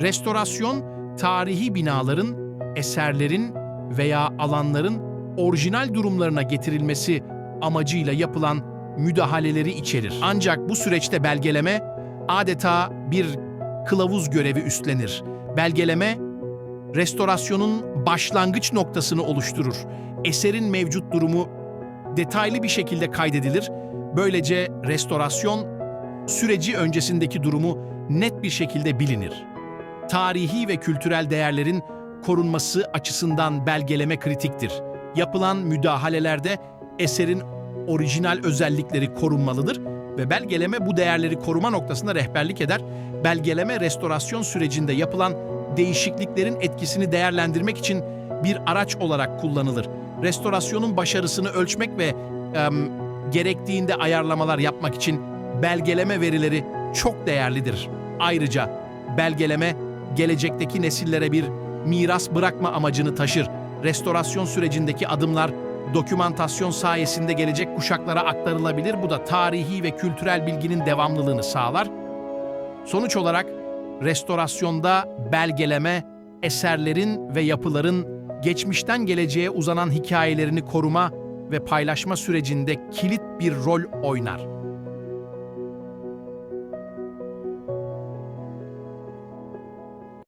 Restorasyon, tarihi binaların, eserlerin veya alanların orijinal durumlarına getirilmesi amacıyla yapılan müdahaleleri içerir. Ancak bu süreçte belgeleme adeta bir kılavuz görevi üstlenir. Belgeleme, restorasyonun başlangıç noktasını oluşturur. Eserin mevcut durumu detaylı bir şekilde kaydedilir. Böylece restorasyon süreci öncesindeki durumu net bir şekilde bilinir. Tarihi ve kültürel değerlerin korunması açısından belgeleme kritiktir. Yapılan müdahalelerde eserin orijinal özellikleri korunmalıdır ve belgeleme bu değerleri koruma noktasında rehberlik eder. Belgeleme restorasyon sürecinde yapılan değişikliklerin etkisini değerlendirmek için bir araç olarak kullanılır. Restorasyonun başarısını ölçmek ve em, gerektiğinde ayarlamalar yapmak için belgeleme verileri çok değerlidir. Ayrıca belgeleme gelecekteki nesillere bir miras bırakma amacını taşır. Restorasyon sürecindeki adımlar dokümantasyon sayesinde gelecek kuşaklara aktarılabilir. Bu da tarihi ve kültürel bilginin devamlılığını sağlar. Sonuç olarak restorasyonda belgeleme eserlerin ve yapıların geçmişten geleceğe uzanan hikayelerini koruma ve paylaşma sürecinde kilit bir rol oynar.